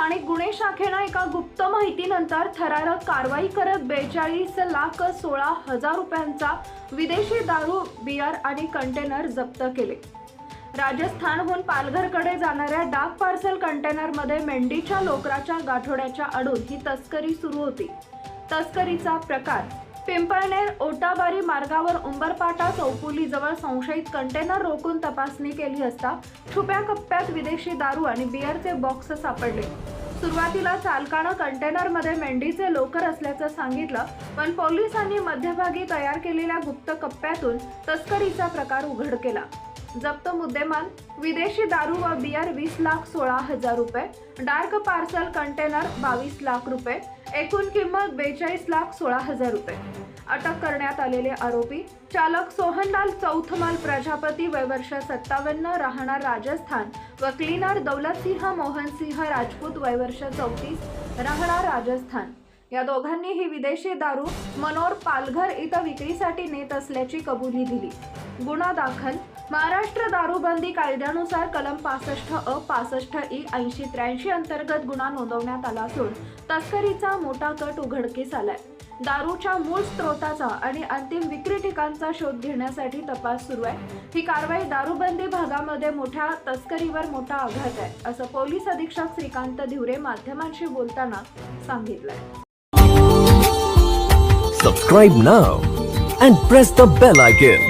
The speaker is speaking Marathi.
स्थानिक गुन्हे शाखेनं एका गुप्त माहितीनंतर थरारक कारवाई करत बेचाळीस लाख सोळा हजार रुपयांचा विदेशी दारू बियर आणि कंटेनर जप्त केले. राजस्थानहून पालघरकडे जाणाऱ्या डाक पार्सल कंटेनरमध्ये मेंढीच्या लोकराच्या गाठोड्याच्या अडून ही तस्करी सुरू होती. तस्करीचा प्रकार पिंपळनेर ओटाबारी मार्गावर उंबरपाटा चौफुलीजवळ संशयित कंटेनर रोखून तपासणी केली असता छुप्या कप्प्यात विदेशी दारू आणि बिअरचे बॉक्स सापडले. सुरुवातीला चालकानं कंटेनरमध्ये मेंढीचे लोकर असल्याचं सांगितलं पण पोलिसांनी मध्यभागी तयार केलेल्या गुप्त कप्प्यातून तस्करीचा प्रकार उघड केला. जप्त मुद्देमाल विदेशी दारू व बियर वीस लाख सोळा हजार रुपये डार्क पार्सल कंटेनर बावीस लाख रुपये एकूण किंमत बेचाळीस लाख सोळा हजार रुपये. अटक करण्यात आलेले आरोपी चालक सोहनलाल चौथमाल प्रजापती वय वर्ष सत्तावन्न राहणार राजस्थान व क्लीनर दौलतसिंह मोहनसिंह राजपूत वय वर्ष चौतीस राहणार राजस्थान. या दोघांनी ही विदेशी दारू मनोर पालघर इथं विक्रीसाठी नेत असल्याची कबुली दिली. गुन्हा दाखल. महाराष्ट्र दारूबंदी कायद्यानुसार कलम पासष्ट अ पासष्ट ई ऐंशी त्र्याऐंशी अंतर्गत गुन्हा नोंदवण्यात आला असून तस्करीचा मोठा कट उघडकीस आलाय. दारूच्या मूळ स्त्रोताचा आणि अंतिम विक्री ठिकाणचा शोध घेण्यासाठी तपास सुरू आहे. ही कारवाई दारूबंदी भागामध्ये मोठ्या तस्करीवर मोठा आघात आहे असं पोलीस अधीक्षक श्रीकांत धिवरे माध्यमांशी बोलताना सांगितलंय. Subscribe now and press the bell icon